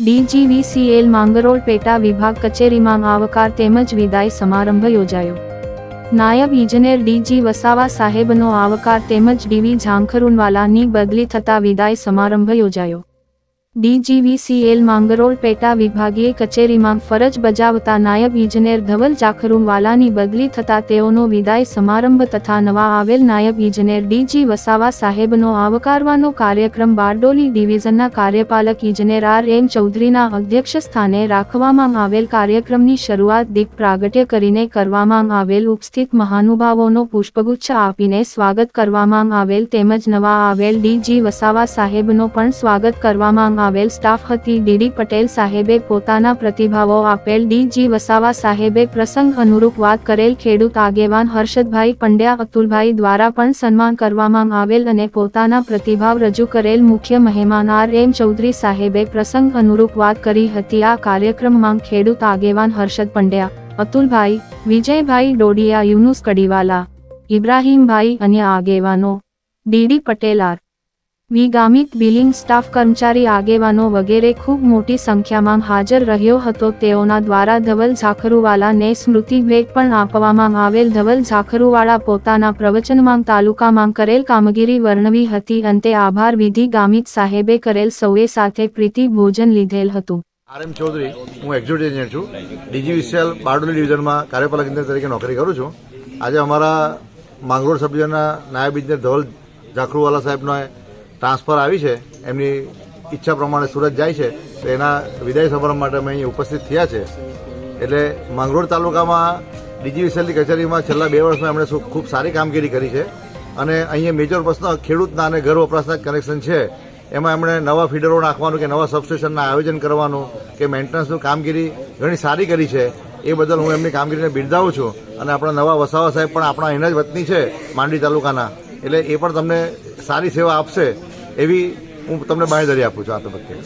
DGVCL Mangrol પેટા વિભાગ કચેરીમાં આવકાર તેમજ વિદાય સમારંભ યોજાયો. નાયબ ઇજનેર ડીજી વસાવા સાહેબનો આવકાર તેમજ ડીવી ઝાંખરુનવાલાની બદલી થતા વિદાય સમારંભ યોજાયો. ડીજીવીસીએલ માંગરોળ પેટા વિભાગીય કચેરીમાં ફરજ બજાવતા નાયબ ઇજનેર ધવલ જાખરુમવાલાની બદલી થતા તેઓનો વિદાય સમારંભ તથા નવા આવેલ નાયબ ઇજનેર ડીજી વસાવા સાહેબનો આવકારવાનો કાર્યક્રમ બારડોલી ડિવિઝનના કાર્યપાલક ઇજનેર આર એમ ચૌધરીના અધ્યક્ષ સ્થાને રાખવામાં આવેલ કાર્યક્રમની શરૂઆત દીપ પ્રાગટ્ય કરીને કરવામાં આવેલ ઉપસ્થિત મહાનુભાવોનો પુષ્પગુચ્છ આપીને સ્વાગત કરવામાં આવેલ તેમજ નવા આવેલ ડીજી વસાવા સાહેબનો પણ સ્વાગત કરવામાં આવેલ સ્ટાફ હતી. ડીડી પટેલ સાહેબે પોતાના પ્રતિભાવો આપેલ. ડીજી વસાવા સાહેબે પ્રસંગ અનુરૂપ વાત કરેલ. ખેડૂત આગેવાન હર્ષદભાઈ પંડ્યા અતુલભાઈ દ્વારા પણ સન્માન કરવામાં આવેલ અને પોતાના પ્રતિભાવ રજૂ કરેલ મુખ્ય મહેમાન આર. એમ. ચૌધરી સાહેબે પ્રસંગ અનુરૂપ વાત કરી હતી. આ કાર્યક્રમમાં ખેડૂત આગેવાન હર્ષદ પંડ્યા, અતુલભાઈ, વિજયભાઈ ડોડિયા, યુનુસ કડીવાલા, ઇબ્રાહીમભાઈ અને આગેવાનો DD Patel R. V Gamit billing staff કર્મચારી આગેવાનો વગેરે ખૂબ મોટી સંખ્યામાં હાજર રહ્યો હતો. તેઓના દ્વારા ધવલ ઝાખરુવાલાને સ્મૃતિ ભેટ પણ આપવામાં આવેલ. ધવલ ઝાખરુવાળા પોતાના પ્રવચનમાં તાલુકામાં કરેલ કામગીરી વર્ણવી હતી. અંતે આભાર વિધિ ગામિત સાહેબે કરેલ સૌએ સાથે પ્રીતિ ભોજન લીધેલ હતું. આર એમ ચૌધરી, હું એક્ઝિક્યુટિવ એન્જિનિયર છું. ડીજીવીસીએલ બારડોલી ડિવિઝનમાં કાર્યપાલક ઇન્જિનિયર તરીકે નોકરી કરું છું. આજે અમારા માંગરોળ સભ્યના નાયબ ઇજનેર ધવલ ઝાખરુવાલા સાહેબનો ટ્રાન્સફર આવી છે, એમની ઈચ્છા પ્રમાણે સુરત જાય છે, તો એના વિદાય સમારંભ માટે અમે અહીં ઉપસ્થિત થયા છે. એટલે માંગરોળ તાલુકામાં ડીજીવીસીએલની કચેરીમાં છેલ્લા બે વર્ષમાં એમણે ખૂબ સારી કામગીરી કરી છે. અને અહીંયા મેજર પ્રશ્ન ખેડૂતના અને ઘર વપરાશના કનેક્શન છે. એમાં એમણે નવા ફીડરો નાખવાનું કે નવા સબસ્ટેશનના આયોજન કરવાનું કે મેન્ટેનન્સનું કામગીરી ઘણી સારી કરી છે. એ બદલ હું એમની કામગીરીને બિરદાવું છું. અને આપણા નવા વસાવા સાહેબ પણ આપણા અહીંના જ વતની છે માંડવી તાલુકાના. એટલે એ પણ તમને સારી સેવા આપશે એવી હું તમને બાંયધરી આપું છું આ તબક્કે.